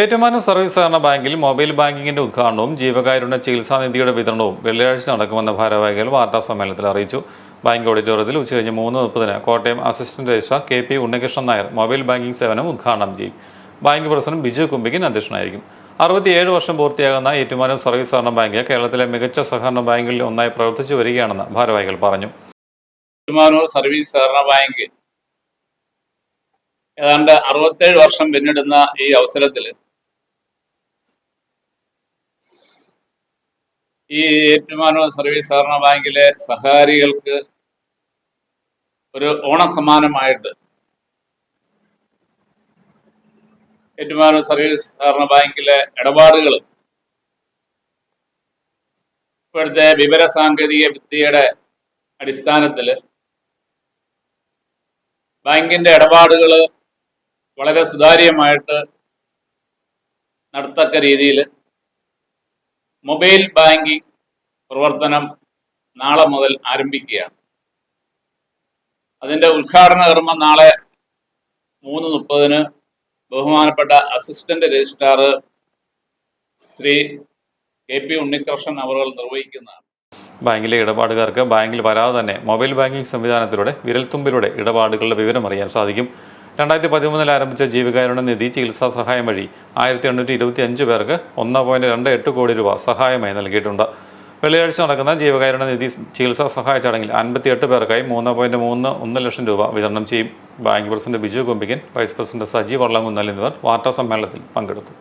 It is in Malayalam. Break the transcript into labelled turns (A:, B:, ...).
A: ഏറ്റുമാനൂർ സർവീസ് സഹകരണ ബാങ്കിൽ മൊബൈൽ ബാങ്കിങ്ങിന്റെ ഉദ്ഘാടനവും ജീവകാരുണ്യ ചികിത്സാ നിധിയുടെ വിതരണവും വെള്ളിയാഴ്ച നടക്കുമെന്ന് ഭാരവാഹികൾ വാർത്താ സമ്മേളനത്തിൽ അറിയിച്ചു. ബാങ്ക് ഓഡിറ്റോറിയത്തിൽ ഉച്ചകഴിഞ്ഞ് മൂന്ന് മുപ്പതിന് Kottayam assistant registrar K P Unnikrishnan Nair mobile banking സേവനം ഉദ്ഘാടനം ചെയ്യും. ബാങ്ക് പ്രസിഡന്റ് ബിജു കുമ്പിക്കൻ അധ്യക്ഷനായിരിക്കും. അറുപത്തിയേഴ് വർഷം പൂർത്തിയാകുന്ന ഏറ്റുമാനൂർ സർവീസ് സഹകരണ ബാങ്ക് കേരളത്തിലെ മികച്ച സഹകരണ ബാങ്കുകളിൽ ഒന്നായി പ്രവർത്തിച്ചു വരികയാണെന്ന് ഭാരവാഹികൾ പറഞ്ഞു.
B: സർവീസ് സഹകരണ ബാങ്ക് ഏതാണ്ട് അറുപത്തേഴ് വർഷം പിന്നിടുന്ന ഈ അവസരത്തിൽ ഈ ഏറ്റുമാനൂർ സർവീസ് സഹകരണ ബാങ്കിലെ സഹകാരികൾക്ക് ഒരു ഓണസമ്മാനമായിട്ട് ഏറ്റുമാനൂർ സർവീസ് സഹകരണ ബാങ്കിലെ ഇടപാടുകൾ ഇപ്പോഴത്തെ വിവര സാങ്കേതിക വിദ്യയുടെ അടിസ്ഥാനത്തിൽ ബാങ്കിന്റെ ഇടപാടുകൾ വളരെ സുതാര്യമായിട്ട് നടത്തക്ക രീതിയിൽ മൊബൈൽ ബാങ്കിംഗ് പ്രവർത്തനം നാളെ മുതൽ ആരംഭിക്കുകയാണ്. അതിന്റെ ഉദ്ഘാടന കർമ്മം നാളെ മൂന്ന് മുപ്പതിന് ബഹുമാനപ്പെട്ട assistant registrar Shri K P Unnikrishnan അവർ നിർവഹിക്കുന്നതാണ്.
A: ബാങ്കിലെ ഇടപാടുകാർക്ക് ബാങ്കിൽ വരാതെ തന്നെ മൊബൈൽ ബാങ്കിംഗ് സംവിധാനത്തിലൂടെ വിരൽത്തുമ്പിലൂടെ ഇടപാടുകളുടെ വിവരം അറിയാൻ സാധിക്കും. രണ്ടായിരത്തി പതിമൂന്നിൽ ആരംഭിച്ച ജീവകാരുണ്യ നിധി ചികിത്സാ സഹായം വഴി ആയിരത്തി എണ്ണൂറ്റി ഇരുപത്തി അഞ്ച് പേർക്ക് ഒന്ന് പോയിന്റ് രണ്ട് എട്ട് കോടി രൂപ സഹായമായി നൽകിയിട്ടുണ്ട്. വെള്ളിയാഴ്ച നടക്കുന്ന ജീവകാരുണ്യ നിധി ചികിത്സാ സഹായ ചടങ്ങിൽ അൻപത്തിയെട്ട് പേർക്കായി മൂന്ന് പോയിന്റ് മൂന്ന് ഒന്ന് ലക്ഷം രൂപ വിതരണം ചെയ്യും. Bank president Biju Kombikkan vice president Saji Vallamkunnal എന്നിവർ വാർത്താ സമ്മേളനത്തിൽ പങ്കെടുത്തു.